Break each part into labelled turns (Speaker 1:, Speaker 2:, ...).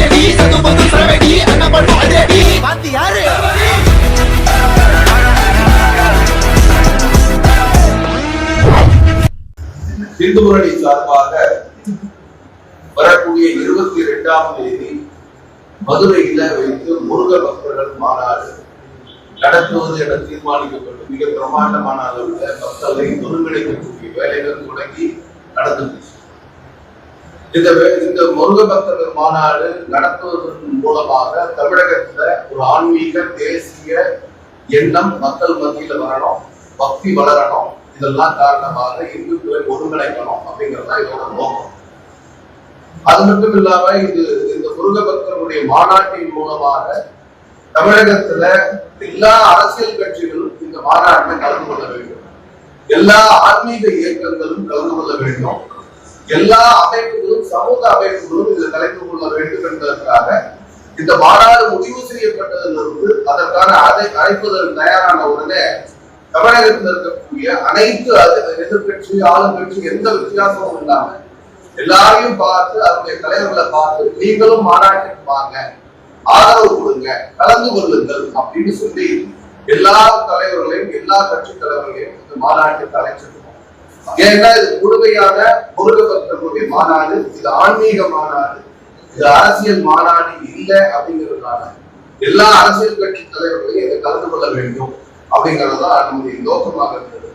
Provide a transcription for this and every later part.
Speaker 1: சரவெடி அண்ணா
Speaker 2: பாத்தி யாரு?
Speaker 3: இந்து முன்னணி சார்பாக வரக்கூடிய இருபத்தி இரண்டாம் தேதி மதுரையில வைத்து முருக பக்தர்கள் மாநாடு நடத்துவது என தீர்மானிக்கப்பட்டு மிக பிரமாண்டமான அளவில் மக்களை ஒருங்கிணைக்கக்கூடிய வேலைகள் தொடங்கி நடந்துச்சு இந்த இந்த முருக பக்தர்கள் மாநாடு நடத்துவதன் மூலமாக தமிழகத்துல ஒரு ஆன்மீக தேசிய எண்ணம் மக்கள் மத்தியில வரணும் பக்தி வளரணும். இதெல்லாம் காரணமாக இந்துக்களை ஒருங்கிணைக்கணும் அப்படிங்கறதுதான் இதோட நோக்கம். அது மட்டும் இல்லாம இது இந்த முருக பக்தர்களுடைய மாநாட்டின் மூலமாக தமிழகத்துல எல்லா அரசியல் கட்சிகளும் இந்த மாநாட்டில் கலந்து கொள்ள வேண்டும். எல்லா ஆன்மீக இயக்கங்களும் கலந்து கொள்ள வேண்டும். எல்லா அமைப்புகளும் சமூக அமைப்புகளும் இதில் கலந்து கொள்ள வேண்டும் என்பதற்காக இந்த மாநாடு முடிவு செய்யப்பட்டதிலிருந்து அதற்கான அதை அழைப்பதற்கு தயாரான உடனே தமிழகத்தில் இருக்கக்கூடிய அனைத்து அது- ஆளுங்கட்சி எந்த வித்தியாசமும் இல்லாம எல்லாரையும் பார்த்து அதனுடைய தலைவர்களை பார்த்து நீங்களும் மாநாட்டுக்கு வாங்க ஆதரவு கொடுங்க கலந்து கொள்ளுங்கள் அப்படின்னு சொல்லி எல்லா தலைவர்களையும் எல்லா கட்சி தலைவர்களையும் இந்த மாநாட்டுக்கு அழைச்சிருக்கோம் ஏன்னா இது முழுமையான முருக பக்தர்களுடைய மாநாடு இது ஆன்மீக மாநாடு. இது அரசியல் மாநாடு இல்லை அப்படிங்கிறதுனால எல்லா அரசியல் கட்சி தலைவர்களையும் இதை கலந்து கொள்ள வேண்டும் அப்படிங்கறதுதான் நம்முடைய நோக்கமாக இருந்தது.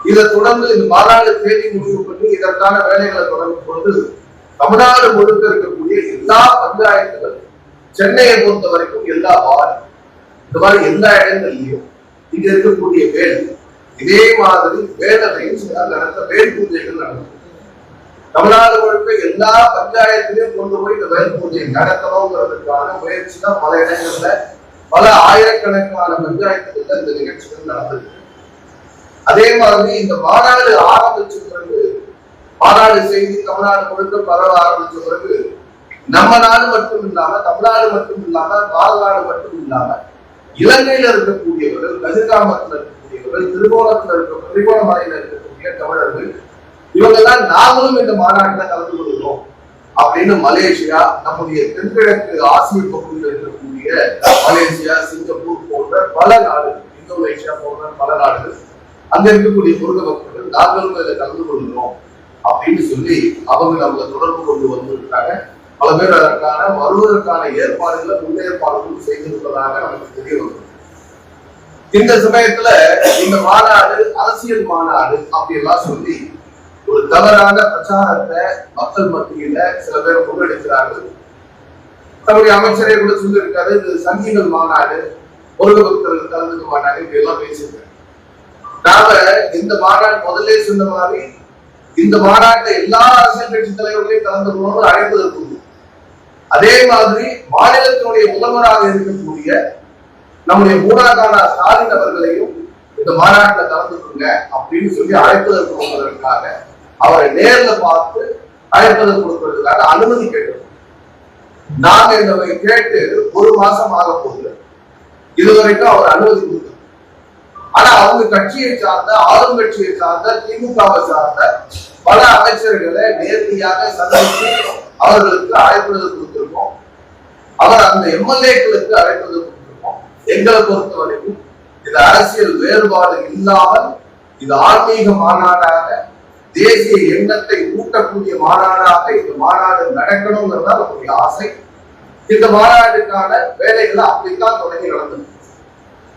Speaker 3: இதை தொடர்ந்து இந்த மாநாடு தேதி முடிவு பண்ணி இதற்கான வேலைகளை தொடங்கும் பொழுது தமிழ்நாடு முழுக்க இருக்கக்கூடிய எல்லா பஞ்சாயத்துகள் சென்னையை பொறுத்த வரைக்கும் எல்லா வார்டு இந்த மாதிரி எல்லா இடங்கள்லயும் இங்க இருக்கக்கூடிய வேலை இதே மாதிரி வேதனையும் சில நடத்த வேல் பூஜைகள் நடக்கும். தமிழ்நாடு முழுக்க எல்லா பஞ்சாயத்திலையும் கொண்டு போய் இந்த வேல் பூஜை நடத்தணுங்கிறதுக்கான முயற்சி தான் பல இடங்கள்ல பல ஆயிரக்கணக்கான பஞ்சாயத்துகள்ல இந்த நிகழ்ச்சிகள் நடந்தது அதே மாதிரி இந்த மாநாடு ஆரம்பிச்ச பிறகு மாநாடு செய்தி தமிழ்நாடு முழுக்க பரவ ஆரம்பிச்ச பிறகு நம்ம நாடு மட்டும் இல்லாம தமிழ்நாடு மட்டும் இல்லாம பாலநாடு மட்டும் இல்லாம இலங்கையில இருக்கக்கூடியவர்கள் கதிர்காமத்தில் இவர்கள் திருகோணத்துல இருக்க திருகோணமலையில இருக்கக்கூடிய தமிழர்கள் இவங்கெல்லாம் நாங்களும் இந்த மாநாட்டில் கலந்து கொள்கிறோம் அப்படின்னு மலேசியா நம்முடைய தென்கிழக்கு ஆசிய பகுதியில் இருக்கக்கூடிய மலேசியா சிங்கப்பூர் போன்ற பல நாடுகள் இந்தோனேஷியா போன்ற பல நாடுகள் அங்க இருக்கக்கூடிய முருக பக்தர்கள் நாங்களும் இதில் கலந்து கொள்கிறோம் அப்படின்னு சொல்லி அவங்க நம்மளை தொடர்பு கொண்டு வந்திருக்காங்க. பல பேர் அதற்கான வருவதற்கான ஏற்பாடுகளை முன்னேற்பாடுகளும் செய்திருப்பதாக நமக்கு தெரிய வந்தது இந்த சமயத்துல இந்த மாநாடு அரசியல் மாநாடு அப்படி எல்லாம் சொல்லி ஒரு தவறான பிரச்சாரத்தை மக்கள் மத்தியில சில பேர் முன்னெடுக்கிறார்கள். தன்னுடைய அமைச்சரே கூட சொல்லியிருக்காரு இது சங்கிகள் மாநாடு முருக பக்தர்கள் கலந்துக்க மாட்டாங்க இப்படி எல்லாம் பேசியிருக்காங்க நாம இந்த மாநாடு முதல்ல சொன்ன மாதிரி இந்த மாநாட்டை எல்லா அரசியல் கட்சி தலைவர்களையும் கலந்து கொள்ளணும்னு அழைப்பதற்கு அதே மாதிரி மாநிலத்தினுடைய முதல்வராக இருக்கக்கூடிய நம்முடைய மூணாக்கான ஸ்டாலின் அவர்களையும் இந்த மாநாட்டில் கலந்துக்குங்க அப்படின்னு சொல்லி அழைப்பதற்கு கொடுப்பதற்காக அவரை நேர்ல பார்த்து அழைப்பதற்கு கொடுப்பதற்காக அனுமதி கேட்டோம். நாங்க இதை கேட்டு ஒரு மாசம் ஆக போகுது. இதுவரைக்கும் அவர் அனுமதி கொடுத்தார் ஆனா அவங்க கட்சியை சார்ந்த ஆளுங்கட்சியை சார்ந்த திமுகவை சார்ந்த பல அமைச்சர்களை நேரடியாக சந்தித்து அவர்களுக்கு அழைப்புதல் கொடுத்திருக்கோம். அவர் அந்த எம்எல்ஏக்களுக்கு அழைப்புதல் எங்களை பொறுத்த வரைக்கும் இது அரசியல் வேறுபாடு இல்லாமல் இது ஆன்மீக மாநாடாக தேசிய எண்ணத்தை ஊட்டக்கூடிய மாநாடாக இந்த மாநாடு நடக்கணுங்கிறதா நம்முடைய ஆசை. இந்த மாநாடுக்கான வேலைகளை அப்படித்தான் தொடங்கி நடந்தது.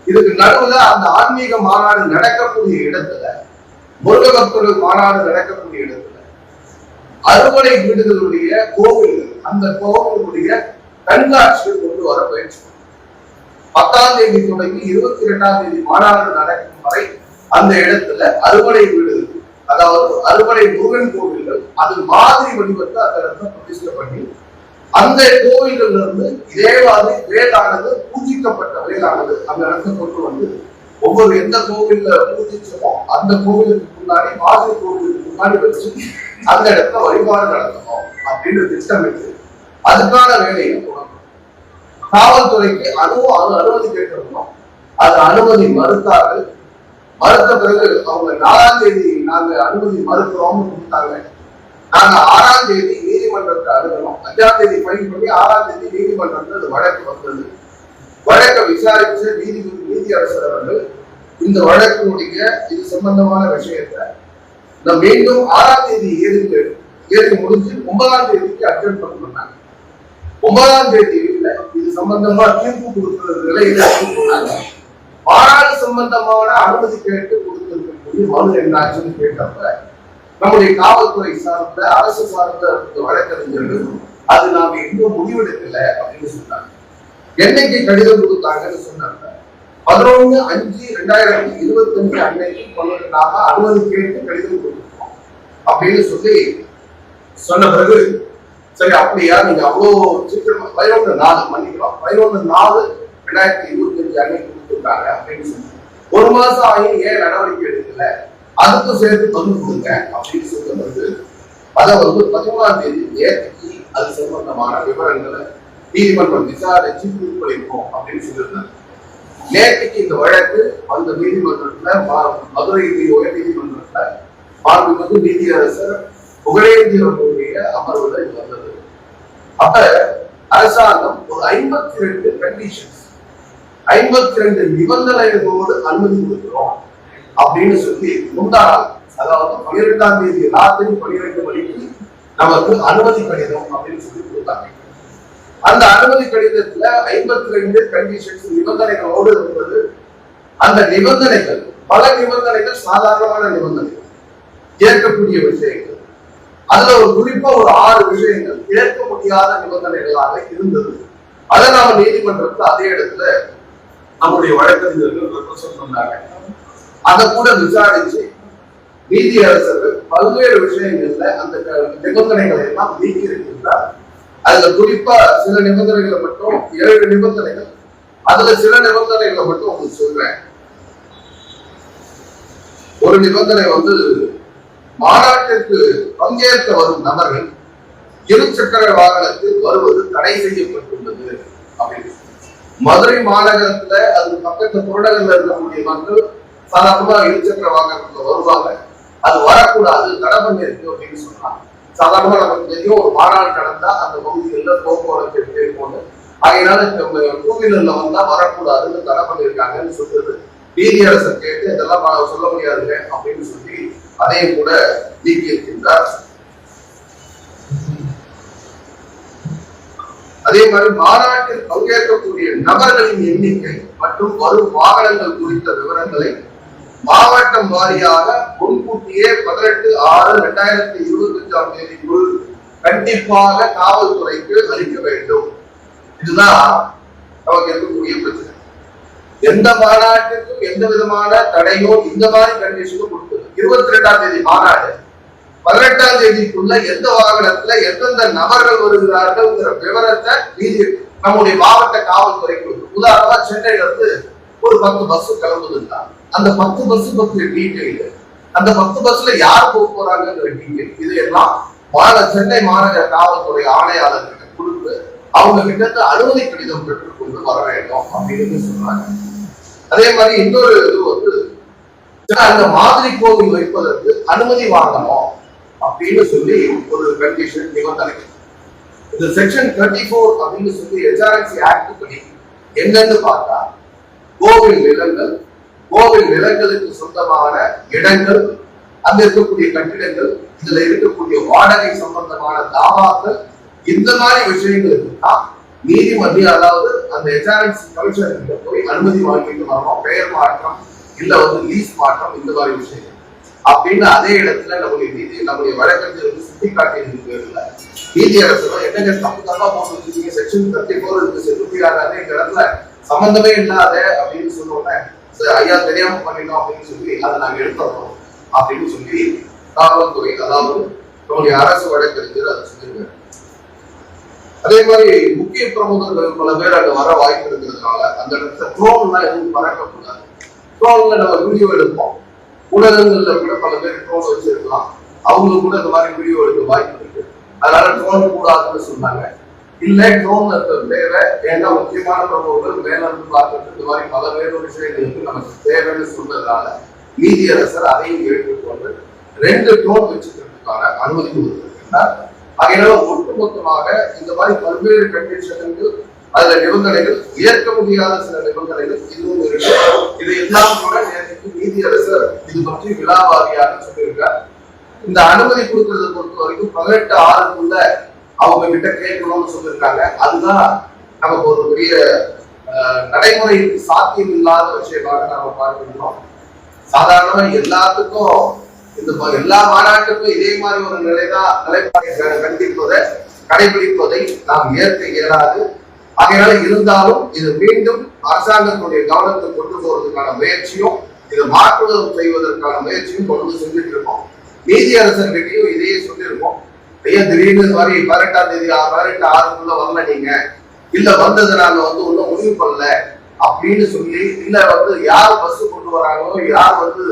Speaker 3: இதுக்கு நடுவுல அந்த ஆன்மீக மாநாடு நடக்கக்கூடிய இடத்துல முருக பக்தர்கள் மாநாடு நடக்கக்கூடிய இடத்துல அறுவடை வீடுகளுடைய கோவில்கள் அந்த கோவிலுடைய கண்காட்சிகள் கொண்டு வர பயிற்சி பத்தாம் தேதி தொடங்கி இருபத்தி இரண்டாம் தேதி மாநாடு நடக்கும் வரை அந்த இடத்துல அறுவடை வீடு அதாவது அறுவடை முருகன் கோவில்கள் அது மாதிரி வடிவத்தை அந்த இடத்துல பிரதிஷ்டை பண்ணி அந்த கோவில்கள்ல இருந்து இதே மாதிரி வேலானது பூஜிக்கப்பட்ட வேலானது அந்த இடத்துல கொண்டு வந்து ஒவ்வொரு எந்த கோவில்ல பூஜிச்சமோ அந்த கோவிலுக்கு முன்னாடி மாதிரி கோவிலுக்கு முன்னாடி வச்சு அந்த இடத்துல வழிபாடு நடத்தணும் அப்படின்னு திட்டமிட்டு அதுக்கான வேலையை தொடங்கும் காவல்துறைக்கு அனுமதி அனுமதி கேட்டிருந்தோம் அது அனுமதி மறுத்தார்கள். மறுத்த பிறகு அவங்க நாலாம் தேதி நாங்க அனுமதி மறுக்கிறோம்னு கொடுத்தாங்க. நாங்க ஆறாம் தேதி நீதிமன்றத்தை அணுகிறோம் அஞ்சாம் தேதி ஃபைல் பண்ணி ஆறாம் தேதி நீதிமன்றத்தில் வழக்கு வந்தது. வழக்கை விசாரிச்சு நீதி நீதியரசர் அவர்கள் இந்த வழக்கினுடைய இது சம்பந்தமான விஷயத்தை நான் மீண்டும் ஆறாம் தேதி ஏறி ஏறி முடிஞ்சு ஒன்பதாம் தேதிக்கு அட்டன் பண்ணாங்க ஒன்பதாம் தேதி இல்லை இது சம்பந்தமா தீர்ப்பு கொடுக்கிற நிலையில சொன்னாங்க சம்பந்தமான அனுமதி கேட்டு கொடுத்திருக்கக்கூடிய மனு என்னாச்சுன்னு கேட்டப்ப நம்முடைய காவல்துறை சார்ந்த அரசு சார்ந்த வழக்கறிஞர்கள் அது நாம இன்னும் முடிவெடுக்கல அப்படின்னு சொன்னாங்க. என்னைக்கு கடிதம் கொடுத்தாங்கன்னு சொன்னாங்க. பதினொன்னு அஞ்சு ரெண்டாயிரத்தி இருபத்தி அஞ்சு அன்னைக்கு பன்னெண்டாக அனுமதி கேட்டு கடிதம் கொடுத்தோம் அப்படின்னு சொல்லி சொன்ன பிறகு சரி அப்படியா? நீங்க அவ்வளோ சீக்கிரமா பதினொன்று நாலு மன்னிக்கிறோம் பதினொன்று நாலு ரெண்டாயிரத்தி இருபத்தி அஞ்சு அன்னைக்கு கொடுத்துருக்காங்க அப்படின்னு சொல்லி ஒரு மாசம் ஆகி ஏன் நடவடிக்கை எடுக்கல? அதுக்கும் சேர்த்து பதிவு கொடுங்க அப்படின்னு சொல்லும் பிறகு அதை வந்து பதிமூணாம் தேதி நேற்றுக்கு அது சம்பந்தமான விவரங்களை நீதிமன்றம் விசாரிச்சு தீர்ப்பளிப்போம் அப்படின்னு சொல்லியிருந்தாங்க. நேற்றுக்கு இந்த வழக்கு அந்த நீதிமன்றத்துல மதுரை உயர் நீதிமன்றத்துல மாண்புமிகு நீதியரசர் புகழேந்தி அவர்களுடைய அமர்வுல வந்தது. அப்ப அரசாங்கம் ஒரு ஐம்பத்தி ரெண்டு கண்டிஷன்ஸ் ஐம்பத்தி ரெண்டு நிபந்தனைகளோடு அனுமதி கொடுக்கிறோம் அப்படின்னு சொல்லி முந்தா அதாவது பனிரெண்டாம் தேதி ராத்திரி பனிரெண்டு மணிக்கு நமக்கு அனுமதி கடிதம் அப்படின்னு சொல்லி கொடுத்தாங்க. அந்த அனுமதி கடிதத்துல ஐம்பத்தி ரெண்டு கண்டிஷன்ஸ் நிபந்தனைகளோடு இருந்தது அந்த நிபந்தனைகள் பல நிபந்தனைகள் சாதாரணமான நிபந்தனைகள் ஏற்கக்கூடிய விஷயங்கள். அதுல ஒரு குறிப்பா ஒரு ஆறு விஷயங்கள். ஏற்க முடியாத நிபந்தனைகளாக இருந்தது. அதை நாம நீதிமன்றத்துல அதே இடத்துல நம்முடைய வழக்கறிஞர்கள் ரெப்ரசன்ட் பண்ணாங்க. அதை கூட விசாரிச்சு நீதியரசர்கள் பல்வேறு விஷயங்கள்ல அந்த நிபந்தனைகளை எல்லாம் நீக்கி இருக்கின்றார் அதுல குறிப்பா சில நிபந்தனைகளை மட்டும் ஏழு நிபந்தனைகள். அதுல சில நிபந்தனைகளை மட்டும் உங்களுக்கு சொல்றேன். ஒரு நிபந்தனை வந்து மாநாட்டிற்கு பங்கேற்க வரும் நபர்கள் இருசக்கர வாகனத்தில் வருவது தடை செய்யப்பட்டுள்ளது அப்படின்னு. மதுரை மாநகரத்துல அது பக்கத்து புறநகர்ல இருக்கக்கூடிய மக்கள் சாதாரணமா இருசக்கர வாகனத்துல வருவாங்க. அது வரக்கூடாது தடை பண்ணிருக்கு அப்படின்னு சொன்னாங்க. சாதாரணமா நமக்கு தெரியும் ஒரு மாநாடு நடந்தா அந்த பகுதிகளில் போக்குவரத்து இருக்கும் அதனால டூ வீலர்ல வந்தா வரக்கூடாதுன்னு தடை பண்ணிருக்காங்கன்னு சொல்றது நீதி அரசு கேட்டு இதெல்லாம் சொல்ல முடியாதுங்க அப்படின்னு சொல்லி அதையும் கூட நீக்கியிருக்கின்றார் அதே மாதிரி மாநாட்டில் பங்கேற்கக்கூடிய நபர்களின் எண்ணிக்கை மற்றும் வரும் வாகனங்கள் குறித்த விவரங்களை மாவட்டம் வாரியாக முன்கூட்டியே பதினெட்டு ஆறு இரண்டாயிரத்தி இருபத்தி அஞ்சாம் தேதிக்குள் கண்டிப்பாக காவல்துறைக்கு அளிக்க வேண்டும். இதுதான் நமக்கு இருக்கக்கூடிய பிரச்சனை. எந்த மாநாட்டிற்கும் எந்த விதமான தடையோ இந்த மாதிரி கண்டிஷனும் கொடுக்க இருபத்தி ரெண்டாம் தேதி மாநாடு. பதினெட்டாம் தேதிக்குள்ள எந்த வாகனத்துல எந்தெந்த நபர்கள் வருகிறார்கள்ங்கிற விவரத்தை நீதி நம்முடைய மாவட்ட காவல்துறை கொடுக்கும் உதாரணமா சென்னையில இருந்து ஒரு பத்து பஸ் கிளம்புதுன்னா அந்த பத்து பஸ் பத்திய டீட்டெயில் அந்த பத்து பஸ்ல யார் போக போறாங்கிற டீட்டெயில் இதையெல்லாம் மாநில சென்னை மாநகர காவல்துறை ஆணையாளர்கிட்ட கொடுத்து அவங்க கிட்ட அனுமதி கடிதம் பெற்றுக்கொண்டு வர வேண்டும் அப்படின்னு சொல்றாங்க. அதே மாதிரி இன்னொரு இது வந்து அந்த மாதிரி கோவில் வைப்பதற்கு அனுமதி வாங்கணும் அப்படின்னு சொல்லி ஒரு கண்டிஷன் நிபந்தனை. இந்த செக்ஷன் தேர்ட்டி ஃபோர் அப்படின்னு சொல்லி ஹெச்ஆர்என்சி ஆக்ட் படி என்னன்னு பார்த்தா கோவில் நிலங்கள் கோவில் நிலங்களுக்கு சொந்தமான இடங்கள் அங்க இருக்கக்கூடிய கட்டிடங்கள் இதுல இருக்கக்கூடிய வாடகை சம்பந்தமான தாவாக்கள் இந்த மாதிரி விஷயங்களுக்கு தான் நீதிமன்றம் அதாவது அந்த ஹெச்ஆர்என்சி கமிஷன் போய் அனுமதி வாங்கிட்டு வரணும் பெயர் மாற்றம் இல்ல வந்து லீஸ் மாற்றம் இந்த மாதிரி விஷயங்கள். அப்படின்னு அதே இடத்துல நம்முடைய நீதி நம்முடைய வழக்கறிஞருக்கு சுட்டி காட்டியிருக்க நீதியரசரும் என்னங்க தப்பு தப்பா போட்டு வச்சிருக்கீங்க செக்ஷன் தேர்ட்டி ஃபோர் இருக்கு செல்லுபடி இந்த இடத்துல சம்பந்தமே இல்லாத அப்படின்னு சொன்னோன்னே "சரி, ஐயா தெரியாம பண்ணிட்டோம் அப்படின்னு சொல்லி அதை நாங்க எடுத்துறோம் அப்படின்னு சொல்லி காவல்துறை அதாவது நம்முடைய அரசு வழக்கறிஞர் அதை சொல்லியிருக்காரு. அதே மாதிரி முக்கிய பிரமுகர்கள் பல பேர் அங்க வர வாய்ப்பு இருக்கிறதுனால அந்த இடத்துல ட்ரோன்லாம் எதுவும் பறக்கக்கூடாது. ட்ரோன்ல நம்ம வீடியோ எடுப்போம். ஊடகங்கள்ல கூட பல பேர் ட்ரோன் வச்சிருக்கலாம். அவங்களுக்கு கூட இந்த மாதிரி வீடியோ எடுக்க வாய்ப்பு இருக்கு. அதனால ட்ரோன் கூடாதுன்னு சொன்னாங்க. இல்ல ட்ரோன் தேவை ஏன்னா முக்கியமான பிரபுகள் மேல இருந்து இந்த மாதிரி பல பேர் விஷயங்களுக்கு நமக்கு தேவைன்னு சொன்னதுனால நீதியரசர் அதையும் ஏற்றுக்கொண்டு ரெண்டு ட்ரோன் வச்சுக்கிறதுக்கான அனுமதி கொடுத்திருக்கிறார். அதனால ஒட்டுமொத்தமாக இந்த மாதிரி பல்வேறு கண்டிஷன்கள் அதுல நிபந்தனைகள் ஏற்க முடியாத சில நிபந்தனைகள் இதுவும் இருக்கு இதையெல்லாம் கூட நேற்று நீதியரசர் இது பற்றி விழாவாரியாக சொல்லியிருக்கார். இந்த அனுமதி கொடுக்கறதை பொறுத்த வரைக்கும் பதினெட்டு ஆறுக்குள்ள அவங்க கிட்ட கேட்கணும்னு சொல்லியிருக்காங்க. அதுதான் நமக்கு ஒரு பெரிய அஹ், நடைமுறைக்கு சாத்தியம் இல்லாத விஷயமாக நாம பார்க்கின்றோம். சாதாரணமா எல்லாத்துக்கும் இந்த எல்லா மாநாட்டுக்கும் இதே மாதிரி ஒரு நிலைதான் நிலைப்பாடு கண்டிப்பதை கடைபிடிப்பதை நாம் ஏற்க இயலாது. ஆகையால இருந்தாலும் இது மீண்டும் அரசாங்கத்துடைய கவனத்தை கொண்டு போவதற்கான முயற்சியும் இதை மாற்றுதல் செய்வதற்கான முயற்சியும் தொடர்ந்து செஞ்சுட்டு இருக்கோம். நீதி அரசர்கிட்டையும் இதையே சொல்லியிருக்கோம். ஐயா திடீர்னு இந்த மாதிரி பதினெட்டாம் தேதி பதினெட்டு ஆறுக்குள்ள வரல நீங்க. இல்ல வந்தது நாங்க வந்து ஒன்றும் முடிவு பண்ணல அப்படின்னு சொல்லி இல்ல வந்து யார் பஸ் கொண்டு வராங்களோ யார் வந்து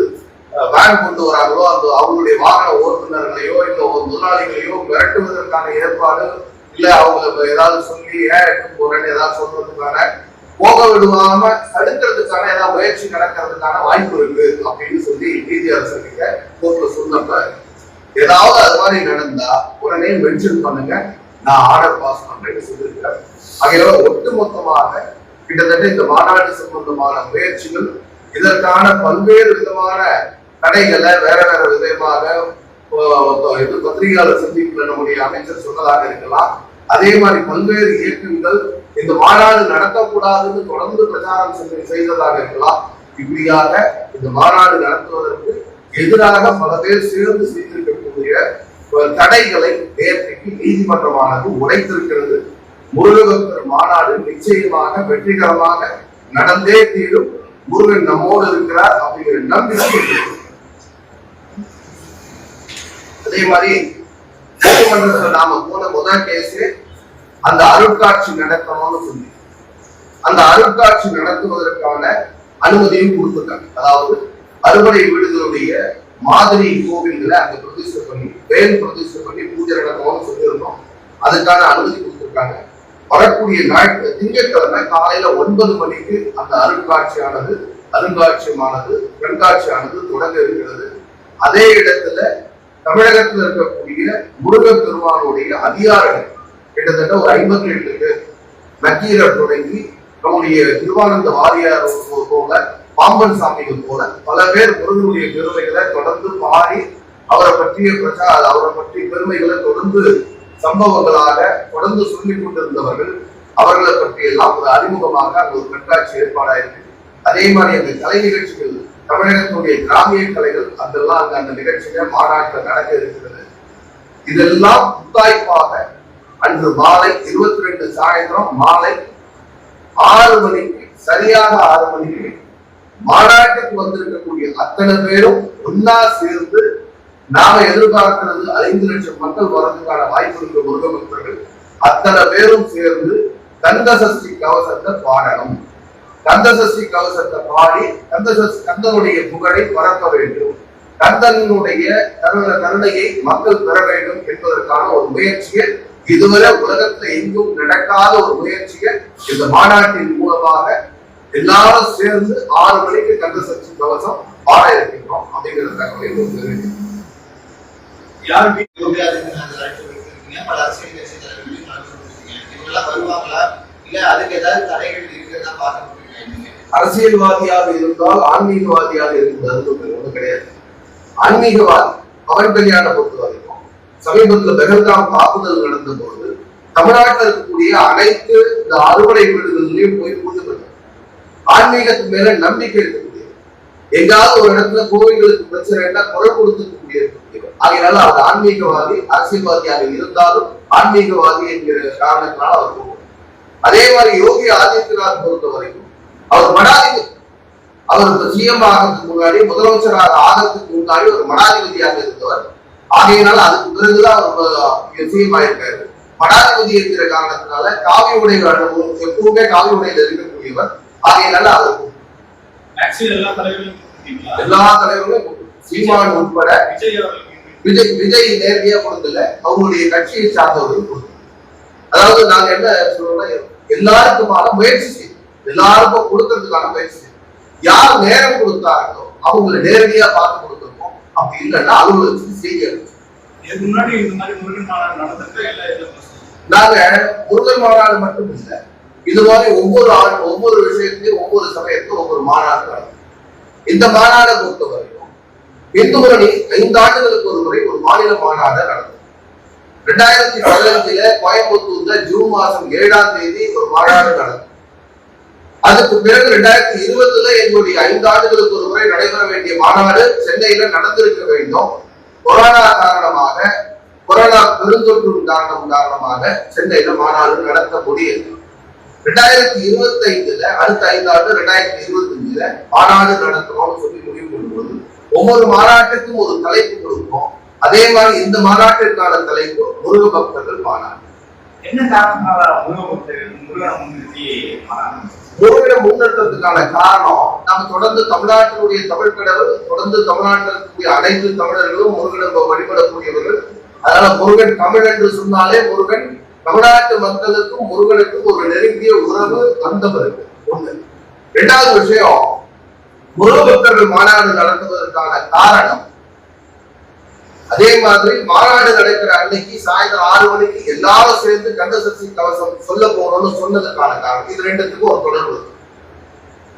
Speaker 3: வேன் கொண்டு வராங்களோ அந்த அவங்களுடைய வாகன ஓட்டுநர்களையோ இல்ல ஒரு முதலாளிகளையோ மிரட்டுவதற்கான ஏற்பாடு இல்ல அவங்க ஏதாவது சொல்லி ஏன் எடுத்து போறேன்னு ஏதாவது சொல்றதுக்கான போக விடுவாம தடுக்கிறதுக்கான ஏதாவது முயற்சி நடக்கிறதுக்கான வாய்ப்பு இருக்கு அப்படின்னு சொல்லி நீதியார் சொல்லிங்க கோர்ட்ல சொன்னப்ப ஏதாவது அது மாதிரி நடந்தா உடனே மென்ஷன் பண்ணுங்க நான் ஆர்டர் பாஸ் பண்றேன்னு சொல்லியிருக்கேன் ஆகையால ஒட்டுமொத்தமாக கிட்டத்தட்ட இந்த மாநாடு சம்பந்தமான முயற்சிகள் இதற்கான பல்வேறு விதமான தடைகளை வேற வேற விதமாக பத்திரிகையாளர் சந்திப்பில் நம்முடைய அமைச்சர் சொன்னதாக இருக்கலாம். அதே மாதிரி பல்வேறு இயக்கங்கள் இந்த மாநாடு நடத்தக்கூடாதுன்னு தொடர்ந்து பிரச்சாரம் செய்ததாக இருக்கலாம். இப்படியாக இந்த மாநாடு நடத்துவதற்கு எதிராக பல பேர் சேர்ந்து செய்திருக்கக்கூடிய தடைகளை நேற்றைக்கு நீதிமன்றமானது உடைத்திருக்கிறது. முருகபக்தர் மாநாடு நிச்சயமாக வெற்றிகரமாக நடந்தே தீரும். முருகன் நம்மோடு இருக்கிறார் அப்படிங்கிற நம்பிக்கை அதே மாதிரி நீதிமன்றத்துல நாம போன முதல் கேஸ் அந்த அருட்காட்சி நடத்தணும்னு சொல்லி. அந்த அருட்காட்சி நடத்துவதற்கான அனுமதியும் கொடுத்துருக்காங்க. அதாவது அறுபடை வீடுகளுடைய மாதிரி கோவில்களை அங்க பிரதிஷ்டை பண்ணி வேல் பிரதிஷ்டை பண்ணி பூஜை நடத்தணும்னு சொல்லியிருந்தோம். அதுக்கான அனுமதி கொடுத்துருக்காங்க. வரக்கூடிய ஞாயிற்று திங்கட்கிழமை காலையில ஒன்பது மணிக்கு அந்த அருட்காட்சியானது அருங்காட்சியமானது கண்காட்சியானது தொடங்க இருக்கிறது. அதே இடத்துல தமிழகத்தில் இருக்கக்கூடிய முருகன் பெருமானுடைய அதிகாரங்கள் கிட்டத்தட்ட ஒரு ஐம்பத்தி எட்டு பேர் தொடங்கி நம்முடைய திருவானந்த வாரியார் போல பாம்பன் சாமிகள் போல பல பேர் முருகனுடைய பெருமைகளை தொடர்ந்து பாடி அவரை பற்றிய பிரச்சா அவரை பற்றிய பெருமைகளை தொடர்ந்து சம்பவங்களாக தொடர்ந்து சொல்லிக் கொண்டிருந்தவர்கள் அவர்களை பற்றி எல்லாம் ஒரு அறிமுகமாக அங்கு ஒரு கண்காட்சி ஏற்பாடாயிருக்கு. அதே மாதிரி அந்த கலை நிகழ்ச்சிகள் தமிழகத்துடைய கிராமிய கலைகள் அதெல்லாம் அங்க அந்த நிகழ்ச்சியில மாநாட்டில் நடக்க இருக்கிறது. இதெல்லாம் முத்தாய்ப்பாக அன்று மாலை இருபத்தி ரெண்டு சாயந்தரம் மாலை ஆறு மணிக்கு சரியாக ஆறு மணிக்கு மாநாட்டுக்கு வந்திருக்கக்கூடிய அத்தனை பேரும் ஒன்னா சேர்ந்து நாம எதிர்பார்க்கிறது ஐந்து லட்சம் மக்கள் வரதுக்கான வாய்ப்பு இருக்கிற முருக பக்தர்கள் அத்தனை பேரும் சேர்ந்து கந்த சஷ்டி கவசத்தை பாடணும். கந்த சஷ்டி கவசத்தை பாடி கந்த கந்தனுடைய புகழை பரப்ப வேண்டும். கந்தனுடைய கருண கருணையை மக்கள் பெற வேண்டும் என்பதற்கான ஒரு முயற்சியை இதுவரை உலகத்துல எங்கும் நடக்காத ஒரு முயற்சியை இந்த மாநாட்டின் மூலமாக எல்லாரும் சேர்ந்து ஆறு மணிக்கு கந்த கவசம் பாட இருக்கின்றோம் அப்படிங்கிற தகவலை உங்களுக்கு
Speaker 1: யார் யோகி ஆதித்யநாத் பல அரசியல் கட்சி தலைவர்களையும் வருவாங்களா? இல்ல அதுக்கு ஏதாவது தடைகள் இருக்கிறதா பார்க்கணும்.
Speaker 3: அரசியல்வாதியாக இருந்தால் ஆன்மீகவாதியாக இருக்கிறது ஒண்ணு கிடையாது. ஆன்மீகவாதி பவன் கல்யாண பொறுத்த வரைக்கும் சமீபத்துல பெகல்காம் தாக்குதல் நடந்த போது தமிழ்நாட்டில் இருக்கக்கூடிய அனைத்து இந்த அறுவடை வீடுகளிலையும் போய் கூட்டு ஆன்மீகத்து மேல நம்பிக்கை இருக்கக்கூடிய எங்காவது ஒரு இடத்துல கோவில்களுக்கு பிரச்சனைன்னா குரல் கொடுத்துக்கூடிய ஆகையினால அது ஆன்மீகவாதி அரசியல்வாதியாக இருந்தாலும் ஆன்மீகவாதி என்கிற காரணத்தினால அவர் போகும். அதே மாதிரி யோகி ஆதித்யநாத் பொறுத்த வரைக்கும் அவர் மடாதிபதி. அவர் சிஎம் ஆகிறதுக்கு முன்னாடி முதலமைச்சராக ஆகிறதுக்கு முன்னாடி ஒரு மடாதிபதியாக இருந்தவர். ஆகையினால அதுக்கு பிறகுதான் அவர் சிஎம் ஆயிருக்காரு. மடாதிபதி என்கிற காரணத்தினால காவி உடை அனுபவம் எப்பவுமே காவி உடையில இருக்கக்கூடியவர். ஆகையினால அவர்
Speaker 2: எல்லா தலைவர்களும்
Speaker 3: சீமான் உட்பட
Speaker 2: விஜய்
Speaker 3: விஜய் நேரடியா கொடுக்கல. அவங்களுடைய கட்சியை சார்ந்தவர்கள் அதாவது நாங்க என்ன சொல்றோம்னா எல்லாருக்குமான முயற்சி செய்யும் எல்லாருக்கும் கொடுக்கறதுக்கான முயற்சி. யார் நேரம் கொடுத்தாங்களோ அவங்களை நேரடியா பார்த்து கொடுத்துருக்கோம் அப்படி இல்லைன்னா அலுவலகத்துக்கு செய்தி
Speaker 2: இதுக்கு முன்னாடி இந்த மாதிரி முருகன் மாநாடு நடந்திருக்கா
Speaker 3: நாங்க முருகன் மாநாடு மட்டும் இல்ல இது மாதிரி ஒவ்வொரு ஆண்டு ஒவ்வொரு விஷயத்தையும் ஒவ்வொரு சமயத்துக்கும் ஒவ்வொரு மாநாடு நடக்கும் இந்த மாநாடை பொறுத்த வரைக்கும் இந்து முன்னணி ஐந்து ஆண்டுகளுக்கு ஒரு முறை ஒரு மாநில மாநாடு நடக்கும் ரெண்டாயிரத்தி பதினஞ்சுல கோயம்புத்தூர்ல ஜூன் மாசம் ஏழாம் தேதி ஒரு மாநாடு நடக்கும் அதுக்கு பிறகு ரெண்டாயிரத்தி இருபதுல எங்களுடைய ஐந்து ஆண்டுகளுக்கு ஒரு முறை நடைபெற வேண்டிய மாநாடு சென்னையில நடந்திருக்க வேண்டும். கொரோனா காரணமாக கொரோனா பெருந்தொற்று காரணம் காரணமாக சென்னையில மாநாடு நடத்த முடியல. ரெண்டாயிரத்தி இருபத்தி ஐந்துல அடுத்த ஐந்தாண்டு ரெண்டாயிரத்தி இருபத்தி அஞ்சுல மாநாடு நடத்தணும்னு சொல்லி முடிவு பண்ணும்போது ஒவ்வொரு மாநாட்டுக்கும் ஒரு தலைப்பு கொடுப்போம். அதே மாதிரி இந்த மாநாட்டிற்கான தலைப்பு முருக பக்தர்கள் மாநாடு.
Speaker 2: என்ன காரணத்தினால முருகன் முன்னிறுத்தி மாநாடு
Speaker 3: முருகனை முன்னெடுத்ததுக்கான காரணம் நம்ம தொடர்ந்து தமிழ்நாட்டினுடைய தமிழ் கடவுள் தொடர்ந்து தமிழ்நாட்டில் இருக்கக்கூடிய அனைத்து தமிழர்களும் முருகனை வழிபடக்கூடியவர்கள். அதனால முருகன் தமிழ் என்று சொன்னாலே முருகன் தமிழ்நாட்டு மக்களுக்கும் முருகனுக்கும் ஒரு நெருங்கிய உறவு பந்தம் ஒண்ணு. இரண்டாவது விஷயம் முருகபக்தர்கள் மாநாடு நடத்துவதற்கான காரணம் அதே மாதிரி மாநாடு நடக்கிற அன்னைக்கு சாயந்தரம் ஆறு மணிக்கு எல்லாரும் சேர்ந்து கந்தசக்தி கவசம் சொல்ல போறோம்னு சொன்னதுக்கான காரணம். இது ரெண்டுத்துக்கும் ஒரு தொடர்பு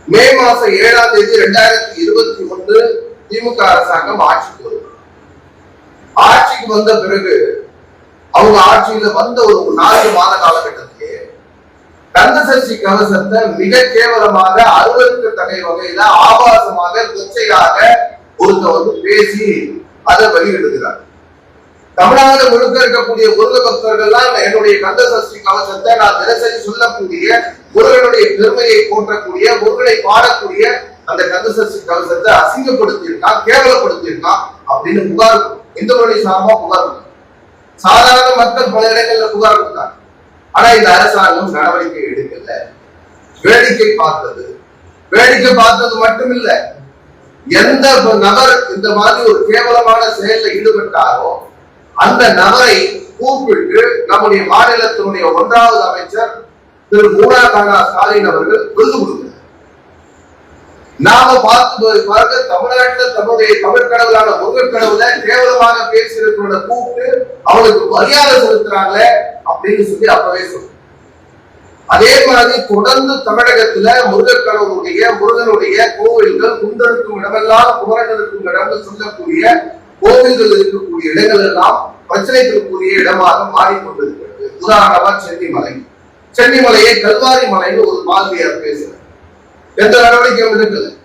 Speaker 3: மே மாசம் ஏழாம் தேதி ரெண்டாயிரத்தி இருபத்தி ஒன்று திமுக அரசாங்கம் ஆட்சிக்கு வரும். ஆட்சிக்கு வந்த பிறகு அவங்க ஆட்சியில வந்த ஒரு நான்கு மாத காலகட்டத்திலே கந்தசக்தி கவசத்தை மிக கேவலமாக அருவருக்கு தகை வகையில ஆபாசமாக கொச்சையாக ஒருத்த வந்து பேசி அதை வெளியிடுகிறார் தமிழ்நாடு முழுக்க இருக்கக்கூடிய முருக பக்தர்கள்லாம் என்னுடைய கந்த சஷ்டி கவசத்தை நான் தினசரி சொல்லக்கூடிய முருகனுடைய பெருமையை போற்றக்கூடிய முருகனை பாடக்கூடிய அந்த கந்த சஷ்டி கவசத்தை அசிங்கப்படுத்தியிருக்கான் கேவலப்படுத்தியிருக்கான் அப்படின்னு புகார் இந்து மொழி சார்பா புகார் சாதாரண மக்கள் பல இடங்கள்ல புகார் கொடுத்தாங்க. ஆனா இந்த அரசாங்கம் நடவடிக்கை எடுக்கல. வேடிக்கை பார்த்தது வேடிக்கை பார்த்தது மட்டும் இல்லை எந்த நபர் இந்த மாதிரி ஒரு கேவலமான செயலில் ஈடுபட்டாரோ அந்த நபரை கூப்பிட்டு நம்முடைய மாநிலத்தினுடைய ஒன்றாவது அமைச்சர் திரு மூடா கானா ஸ்டாலின் அவர்கள் விருது கொடுக்கிறார். நாம பார்த்து பார்க்க தமிழ்நாட்டில் தன்னுடைய தமிழ் கடவுளான முருகன் கடவுளை கேவலமாக பேசியிருக்கிறவனை கூப்பிட்டு அவளுக்கு மரியாதை செலுத்துறாங்களே அப்படின்னு சொல்லி அப்பவே சொல்றோம் அதே மாதிரி தொடர்ந்து தமிழகத்துல முருகன் கடவுளுடைய முருகனுடைய கோவில்கள் குண்டனுக்கும் இடமெல்லாம் குமரன் இடம் சொல்லக்கூடிய கோவில்கள் இருக்கக்கூடிய இடங்கள் எல்லாம் பிரச்சனைக்குரிய இடமாக மாறிக்கொண்டிருக்கிறது. உதாரணமா சென்னிமலை. சென்னிமலையை கல்வாரி மலைன்னு ஒரு மாதிரியார் பேசுறார் எந்த நடவடிக்கையும் இருக்குது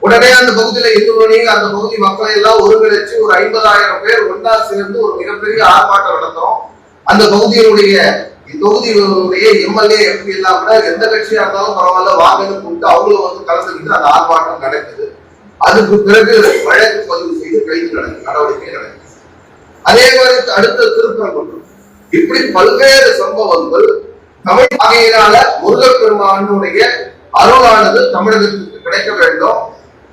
Speaker 3: உடனே அந்த பகுதியில இந்து அந்த பகுதி மக்களை எல்லாம் ஒருங்கிணைச்சு ஒரு ஐம்பதாயிரம் பேர் ஒன்றா சேர்ந்து ஒரு மிகப்பெரிய ஆர்ப்பாட்டம் நடத்துறோம். அந்த பகுதியினுடைய தொகுதியினுடைய எம்எல்ஏ எம்பி எல்லாம் கூட எந்த கட்சியா இருந்தாலும் பரவாயில்ல வாங்கன்னு கூப்பிட்டு அவங்களும் வந்து கலந்துக்கிட்டு அந்த ஆர்ப்பாட்டம் நடக்குது. அதுக்கு பிறகு வழக்கு பதிவு செய்து கைது நடக்குது நடவடிக்கை நடக்குது அதே மாதிரி அடுத்த திருப்பரங்குன்றம். இப்படி பல்வேறு சம்பவங்கள் தமிழ் வகையினால முருகப்பெருமானுடைய அருளானது தமிழகத்துக்கு கிடைக்க வேண்டும்.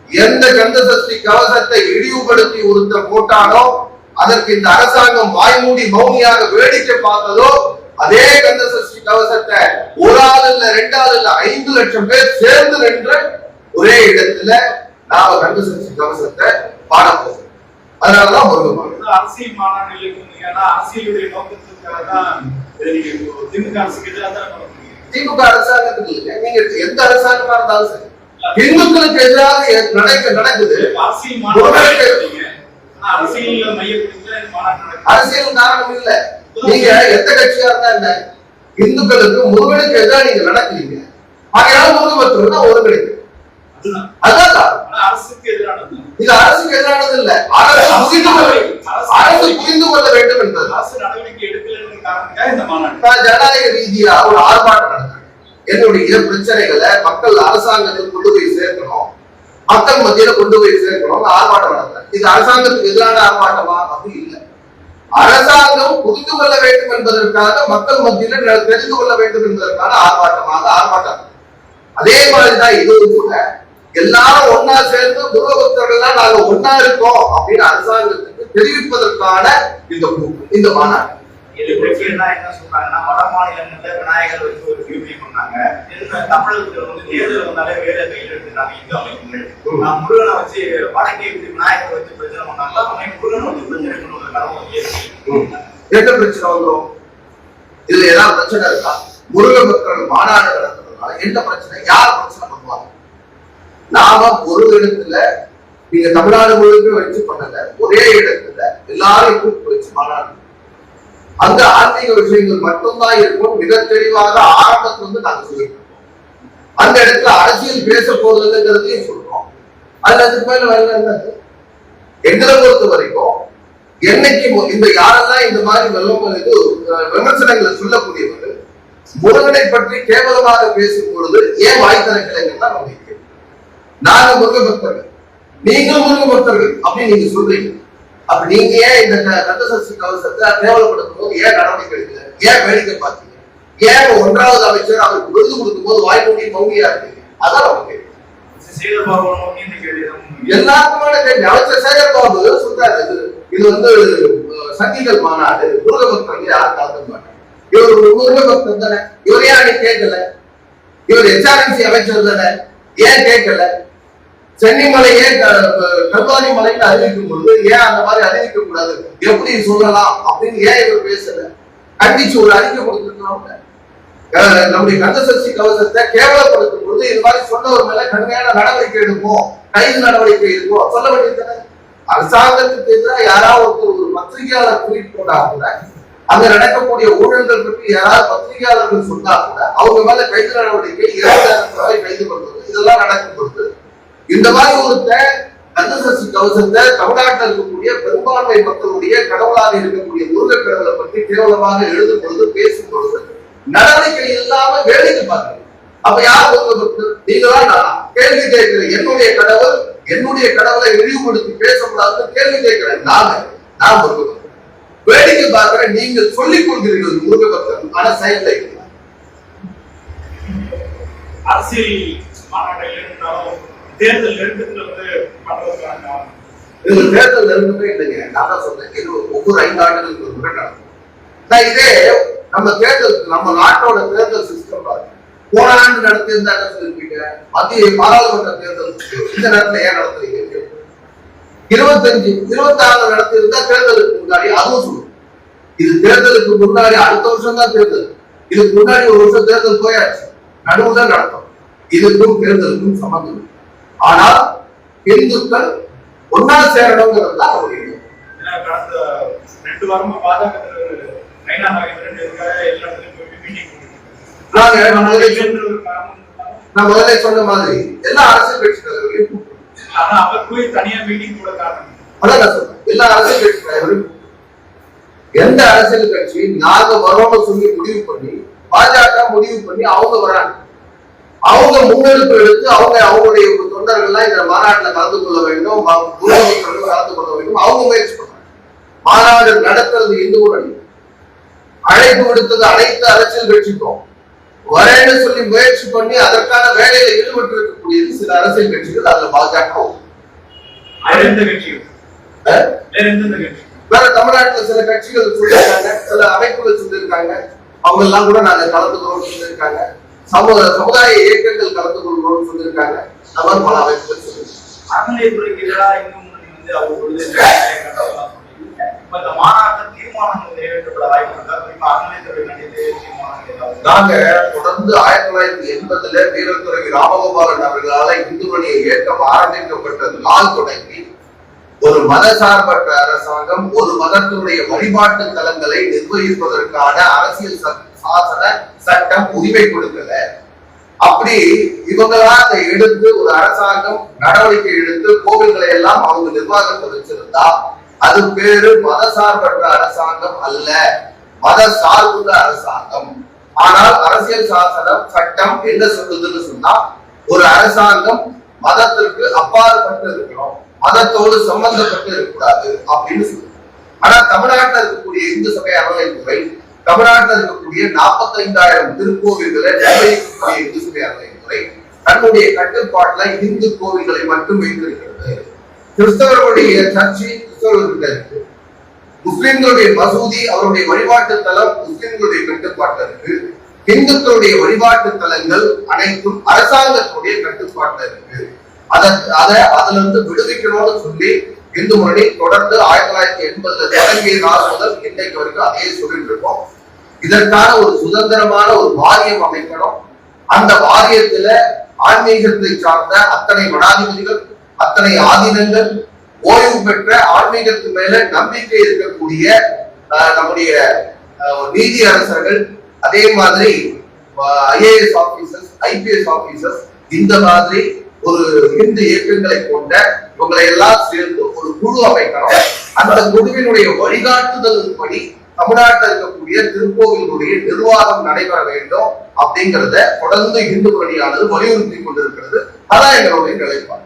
Speaker 3: எந்த கந்த சஷ்டி கவசத்தை இழிவுபடுத்தி ஒருத்தர் போட்டானோ அதற்கு இந்த அரசாங்கம் வாய்மூடி மௌனியாக வேடிக்கை பார்த்ததோ அதே கந்த சஷ்டி கவசத்தை ஒரு ஆள் இல்ல ரெண்டாவது இல்ல ஐந்து லட்சம் பேர் சேர்ந்து நின்று ஒரே இடத்துல நாம கந்த சஷ்டி கவசத்தை பாட போகிறோம் அதனாலதான் முருகன்
Speaker 2: அரசியல் மாநாடு இருக்குங்க ஏன்னா அரசியலுடைய நோக்கத்துக்காக தான் திமுக அரசுக்கு எதிராக.
Speaker 3: திமுக அரசாங்கத்துக்கு இல்ல. நீங்க எந்த அரசாங்கமா இருந்தாலும் சரி. இந்துக்களுக்கு எதிராக நடக்க நடக்குது.
Speaker 2: அரசியல்.
Speaker 3: அரசியல் காரணம் இல்ல. நீங்க எந்த கட்சியா இருந்தா என்ன? இந்துக்களுக்கு முருகனுக்கு எதிராக நீங்க நடக்கிறீங்க. ஆகையால முருகபக்தர்கள் தான் ஒருங்கிணைக்கு
Speaker 2: அதுதான்.
Speaker 3: இது அரசுக்கு எதிரானது இல்ல அரசு புரிந்து கொள்ள அரசு புரிந்து கொள்ள வேண்டும் என்பது. ஜனநாயக ரீதியா ஒரு ஆர்ப்பாட்டம் நடத்துறேன் என்னுடைய பிரச்சனைகளை மக்கள் அரசாங்கத்தில் கொண்டு போய் சேர்க்கணும். மக்கள் மத்தியில கொண்டு போய் சேர்க்கணும் ஆர்ப்பாட்டம் நடத்துறேன் இது அரசாங்கத்துக்கு எதிரான ஆர்ப்பாட்டமா? அப்படி இல்லை. அரசாங்கம் புரிந்து கொள்ள வேண்டும் என்பதற்காக மக்கள் மத்தியில தெரிந்து கொள்ள வேண்டும் என்பதற்கான ஆர்ப்பாட்டமாக ஆர்ப்பாட்டம். அதே மாதிரிதான் இதுவும் கூட. எல்லாரும் ஒன்னா சேர்ந்து முருகபக்தர்கள்லாம் நாங்க ஒன்னா இருக்கோம் அப்படின்னு அரசாங்கத்துக்கு தெரிவிப்பதற்கான இந்த இந்த மாநாடு.
Speaker 4: எதிர்கட்சிகள்லாம் என்ன சொல்றாங்கன்னா வட மாநிலங்கள்ல விநாயகர் வச்சு ஒரு சிறுமி பண்ணாங்க. தமிழகத்துல வந்து தேர்தல் வந்தாலே வேற கையில் எடுத்துட்டாங்க இந்து அமைப்புகள். நான் முருகனை வச்சு வடக்கே இப்படி விநாயகர் வச்சு பிரச்சனை பண்ணாங்களா அவனே முருகனை வச்சு பிரச்சனை பண்ணுவாங்க
Speaker 3: என்ன பிரச்சனை வந்துடும் இதுல ஏதாவது பிரச்சனை இருக்கா? முருக பக்தர்கள் மாநாடு நடத்துறதுனால என்ன பிரச்சனை? யார் பிரச்சனை பண்ணுவாங்க? நாம ஒரு இடத்துல நீங்க தமிழ்நாடு முழுக்க வச்சு பண்ணல ஒரே இடத்துல எல்லாரையும் கூப்பிட்டு வச்சு மாநாடு அந்த ஆன்மீக விஷயங்கள் மட்டும்தான் இருக்கும். மிக தெளிவாக ஆரம்பத்துல இருந்து நாங்க சொல்லிட்டு அந்த இடத்துல அரசியல் பேச போறதுங்கிறதையும் சொல்றோம். அதுல அதுக்கு மேல வேலை என்னது எங்களை பொறுத்த வரைக்கும் என்னைக்கு இந்த யாரெல்லாம் இந்த மாதிரி வெள்ளம் இது விமர்சனங்களை சொல்லக்கூடியவர்கள் முருகனை பற்றி கேவலமாக பேசும் பொழுது ஏன் வாய் திறக்கலைங்கிறது தான் நம்ம நாங்க முருக பக்தர்கள் நீங்களும் முருக பக்தர்கள் அப்படின்னு நீங்க சொல்றீங்க. அப்ப நீங்க ஏன் இந்த கந்தசஷ்டி கவசத்தை கேவலப்படுத்தும் போது ஏன் நடவடிக்கை எடுக்கல? ஏன் வேடிக்கை பார்த்தீங்க ஏன் ஒன்றாவது அமைச்சர் அவருக்கு விருது கொடுக்கும் போது வாய் மூடி மௌனியா இருக்கீங்க அதான்
Speaker 4: தான்
Speaker 3: எல்லாருக்குமான கேள்வி. அமைச்சர் சேகர் பாபு சொல்றாரு. இது வந்து சங்கிகள் மாநாடு முருக பக்தர்கள் யாரும் கலந்து மாட்டாங்க. இவர் முருக தானே. இவர் ஏன் கேட்கல? இவர் எச்ஆர்என்சி அமைச்சர் தானே. ஏன் கேட்கல? சென்னிமலை ஏன் க- கல்வாரி மலைன்னு அறிவிக்கும் பொழுது ஏன் அந்த மாதிரி அறிவிக்க கூடாது எப்படி சொல்லலாம் அப்படின்னு ஏன் இவர் பேசல? கண்டிச்சு ஒரு அறிக்கை கொடுத்துருக்கோம் நம்முடைய கந்தசஷ்டி கவசத்தை கேவலப்படுத்தும் பொழுது இது மாதிரி சொன்னவர் மேல கடுமையான நடவடிக்கை எடுப்போம். கைது நடவடிக்கை எடுப்போம். சொல்ல வேண்டியது அரசாங்கத்துக்கு எதிராக யாராவது ஒருத்தர் ஒரு பத்திரிகையாளர் ட்வீட் போட்டா கூட அங்க நடக்கக்கூடிய ஊழல்கள் பற்றி யாராவது பத்திரிகையாளர்கள் சொன்னா கூட அவங்க மேல கைது நடவடிக்கை இரண்டாயிரம் ரூபாய் கைது பண்றது இதெல்லாம் நடக்கும் பொழுது இந்த மாதிரி ஒருத்தன் கந்தசஷ்டி கவசத்தை தமிழ்நாட்டில் இருக்கக்கூடிய பெரும்பான்மை மக்களுடைய கடவுளாக இருக்கக்கூடிய முருகக் கடவுளை பற்றி கேவலமாக எழுதும் பொழுது பேசும் பொழுது நடவடிக்கை இல்லாம வேலைக்கு பார்க்கணும் அப்ப யார் உங்க பக்தர் நீங்களா கேள்வி கேட்கிறேன் என்னுடைய கடவுள் என்னுடைய கடவுளை இழிவுபடுத்தி பேசக்கூடாதுன்னு கேள்வி கேட்கிறேன். நாங்க நான் ஒருவர் வேடிக்கை பார்க்கிற நீங்க சொல்லிக் கொள்கிறீர்கள் முருக பக்தர். ஆனா செயல்ல இல்லை.
Speaker 2: அரசியல் மாநாட்டில் இருந்தாலும் தேர்தல் நெருக்கத்துல வந்து பண்றதுக்கான காரணம்.
Speaker 3: இது தேர்தல் நெருக்கமே இல்லைங்க. நான் தான் சொன்னேன். இது ஒவ்வொரு ஐந்து ஆண்டுகளுக்கு ஒரு முறை நடக்கும். இதே நம்ம தேர்தல் நம்ம நாட்டோட தேர்தல் சிஸ்டம் போன ஆண்டு நடத்தியிருந்தா என்ன சொல்லிருப்பீங்க மத்திய பாராளுமன்ற தேர்தல் இந்த நேரத்துல ஏன் நடத்துறீங்க? இருபத்தஞ்சு இருபத்தி ஆறு நடத்தியிருந்தா தேர்தலுக்கு முன்னாடி அதுவும் சொல்லுங்க. இது தேர்தலுக்கு முன்னாடி அடுத்த வருஷம் தான் தேர்தல். இதுக்கு முன்னாடி ஒரு வருஷம் தேர்தல் போயாச்சு. நடுவுதான் நடத்தும் இதுக்கும் தேர்தலுக்கும் சம்பந்தம் இல்லை. ஆனால் இந்துக்கள் ஒன்னா சேரணுங்கிறது தான்
Speaker 2: கடந்த ரெண்டு வாரமா பாஜக நைனா
Speaker 3: முதல்ல சொன்ன- மாதிரி எல்லா அரசியல் கட்சி தலைவர்களையும்.
Speaker 2: ஆனா அவர் போய் தனியா மீட்டிங் கூட காரணம்
Speaker 3: அதான் நான் சொன்னேன் எல்லா அரசியல் கட்சி. எந்த அரசியல் கட்சி நாங்க வரோம்னு சொல்லி முடிவு பண்ணி பாஜக முடிவு பண்ணி அவங்க வராங்க அவங்க முன்னெடுப்பு எடுத்து அவங்க அவங்களுடைய தொண்டர்கள்லாம் இந்த மாநாட்டுல கலந்து கொள்ள வேண்டும் கலந்து கொள்ள வேண்டும். அவங்க முயற்சி பண்றாங்க மாநாடு நடத்துறது இந்து முன்னணி அழைப்பு விடுத்தது அனைத்து அரசியல் கட்சிக்கும். வரேன்னு சொல்லி முயற்சி பண்ணி அதற்கான வேலையில ஈடுபட்டு இருக்கக்கூடியது சில அரசியல் கட்சிகள் அதுல பாஜக
Speaker 2: வேற எந்த கட்சியும்
Speaker 3: அஹ்,
Speaker 2: வேற எந்தெந்த கட்சி?
Speaker 3: வேற தமிழ்நாட்டுல சில கட்சிகள் சொல்லியிருக்காங்க சில அமைப்புகள் சொல்லியிருக்காங்க. அவங்க எல்லாம் கூட நாங்க கலந்துக்கிறோம் சொல்லியிருக்காங்க. சமூக சமுதாய இயக்கங்கள் கலந்து கொள்கிறோம் சொல்லியிருக்காங்க. மாதிரி பல அமைப்புகள் சொல்லியிருக்காங்க.
Speaker 4: அறநிலையத்துறைக்கு எதிராக இந்து முன்னணி வந்து அவ்வப்பொழுது கண்டதெல்லாம் சொல்லியிருக்காங்க. இப்ப இந்த மாநாட்டில் தீர்மானங்கள் நிறைவேற்றப்பட வாய்ப்பு இருக்கா? குறிப்பா அறநிலையத்துறை கண்டித்து தீர்மானங்கள் ஏதாவது
Speaker 3: நாங்க தொடர்ந்து ஆயிரத்தி தொள்ளாயிரத்தி எண்பதுல வீரத்துறை ராமகோபாலன் அவர்களால இந்து மணிய இயக்கம் ஆரம்பிக்கப்பட்ட நாள் தொடங்கி ஒரு மதசார்பற்ற அரசாங்கம் ஒரு மதத்தினுடைய வழிபாட்டு தலங்களை நிர்வகிப்பதற்கான அரசியல் ச- சாசன சட்டம் உரிமை கொடுக்கல. அப்படி இவங்களா அதை எடுத்து ஒரு அரசாங்கம் நடவடிக்கை எடுத்து கோவில்களை எல்லாம் அவங்க நிர்வாகத்தை வச்சிருந்தா அது பேரு மதசார்பற்ற அரசாங்கம் அல்ல. மத சார்புள்ள அரசாங்கம். ஆனால் அரசியல் சாசனம் சட்டம் என்ன சொல்லுதுன்னு சொன்னா ஒரு அரசாங்கம் மதத்திற்கு அப்பாற்பட்டு இருக்கணும். மதத்தோடு சம்பந்தப்பட்டு இருக்கக்கூடாது அப்படின்னு சொல்லுது. ஆனா தமிழ்நாட்டில் இருக்கக்கூடிய இந்து சபை அறநிலைத்துறை தமிழ்நாட்டில் இருக்கக்கூடிய நாற்பத்தைந்தாயிரம் திருக்கோவில்களை நிர்வகிக்கக்கூடிய இந்து முறை தன்னுடைய கட்டுப்பாட்டுல இந்து கோவில்களை மட்டும் வைத்திருக்கிறது. கிறிஸ்தவர்களுடைய சர்ச்சை கிறிஸ்தவர்கள்கிட்ட இருக்கு. முஸ்லிம்களுடைய மசூதி அவருடைய வழிபாட்டு தலம் முஸ்லிம்களுடைய கட்டுப்பாட்டில் இருக்கு. இந்துக்களுடைய வழிபாட்டு தலங்கள் அனைத்தும் அரசாங்கத்துடைய கட்டுப்பாட்டில் இருக்கு. அதை அதை அதுல இருந்து விடுவிக்கணும்னு சொல்லி இந்து முன்னணி தொடர்ந்து ஆயிரத்தி தொள்ளாயிரத்தி எண்பதுல தொடங்கிய காலம் முதல் இன்னைக்கு வரைக்கும் அதே சொல்லிட்டு இருக்கோம். இதற்கான ஒரு சுதந்திரமான ஒரு வாரியம் அமைக்கணும். அந்த வாரியத்துல ஆன்மீகத்தை சார்ந்த அத்தனை மடாதிபதிகள் அத்தனை ஆதீனங்கள் ஓய்வு பெற்ற ஆன்மீகத்து மேல நம்பிக்கை இருக்கக்கூடிய நம்முடைய நீதி அரசர்கள் அதே மாதிரி ஐஏஎஸ் ஆபீசர்ஸ் ஐபிஎஸ் ஆபீசர்ஸ் இந்த மாதிரி ஒரு இந்து இயக்கங்களை கொண்ட இவங்களை எல்லாம் சேர்ந்து ஒரு குழு அமைக்கணும் அந்த குழுவினுடைய வழிகாட்டுதலின்படி தமிழ்நாட்டில் இருக்கக்கூடிய திருக்கோவிலுடைய நிர்வாகம் நடைபெற வேண்டும் அப்படிங்கிறத தொடர்ந்து இந்து பணியானது வலியுறுத்தி கொண்டிருக்கிறது. அதான் எங்களுடைய நிலைப்பாடு.